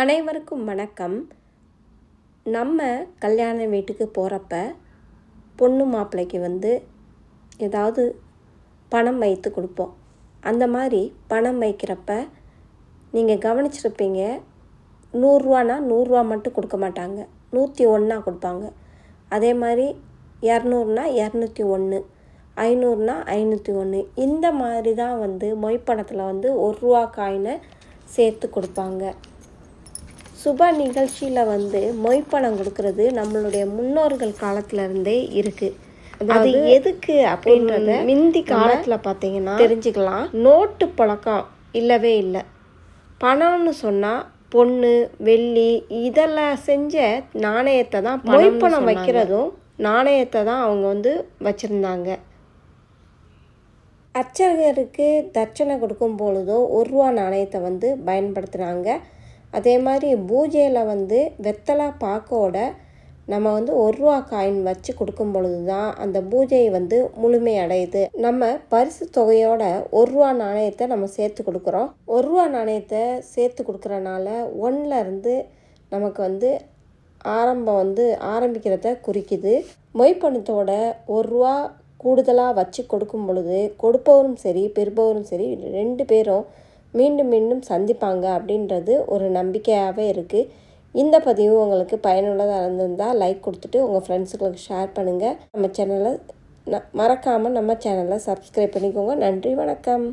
அனைவருக்கும் வணக்கம். நம்ம கல்யாண வீட்டுக்கு போகிறப்ப பொண்ணு மாப்பிள்ளைக்கு வந்து ஏதாவது பணம் வைத்து கொடுப்போம். அந்த மாதிரி பணம் வைக்கிறப்ப நீங்கள் கவனிச்சிருப்பீங்க நூறுரூவானா நூறுரூவா மட்டும் கொடுக்க மாட்டாங்க. நூற்றி ஒன்றா கொடுப்பாங்க. அதே மாதிரி இரநூறுனா இரநூத்தி ஒன்று ஐநூறுனா ஐநூற்றி ஒன்று இந்த மாதிரி தான் வந்து மொய்ப்பணத்தில் வந்து ஒரு ரூபா காயினை சேர்த்து கொடுப்பாங்க. சுப நிகழ்ச்சியில் வந்து மொய்ப்பணம் கொடுக்கறது நம்மளுடைய முன்னோர்கள் காலத்துல இருந்தே இருக்கு. அது எதுக்கு அப்படின்றத மிந்தி காலத்தில் பார்த்தீங்கன்னா தெரிஞ்சுக்கலாம். நோட்டு பழக்கம் இல்லவே இல்லை. பணம்னு சொன்னால் பொண்ணு வெள்ளி இதெல்லாம் செஞ்ச நாணயத்தை தான் மொய்ப்பணம் வைக்கிறதும் நாணயத்தை தான் அவங்க வந்து வச்சுருந்தாங்க. அர்ச்சகருக்கு தட்சணை கொடுக்கும் பொழுதும் ஒரு ரூபா நாணயத்தை வந்து பயன்படுத்துகிறாங்க அதே மாதிரி பூஜையில் வந்து வெத்தலை பாக்கோட நம்ம வந்து ஒரு ரூபா காயின் வச்சு கொடுக்கும் பொழுது தான் அந்த பூஜை வந்து முழுமையடையுது நம்ம பரிசு தொகையோட ஒரு ரூபா நாணயத்தை நம்ம சேர்த்து கொடுக்குறோம். ஒரு ரூபா நாணயத்தை சேர்த்து கொடுக்குறனால ஒன்றுலேருந்து நமக்கு வந்து ஆரம்பம் வந்து ஆரம்பிக்கிறத குறிக்குது. மொய்ப்பணத்தோட ஒரு ரூபா கூடுதலாக வச்சு கொடுக்கும் பொழுது கொடுப்பவரும் சரி பெறுபவரும் சரி ரெண்டு பேரும் மீண்டும் மீண்டும் சந்திப்பாங்க அப்படின்றது ஒரு நம்பிக்கையாகவே இருக்குது இந்த பதிவு உங்களுக்கு பயனுள்ளதாக இருந்திருந்தால் லைக் கொடுத்துட்டு உங்கள் ஃப்ரெண்ட்ஸுங்களுக்கு ஷேர் பண்ணுங்கள் நம்ம சேனலை மறக்காமல் நம்ம சேனலை சப்ஸ்கிரைப் பண்ணிக்கோங்க. நன்றி வணக்கம்.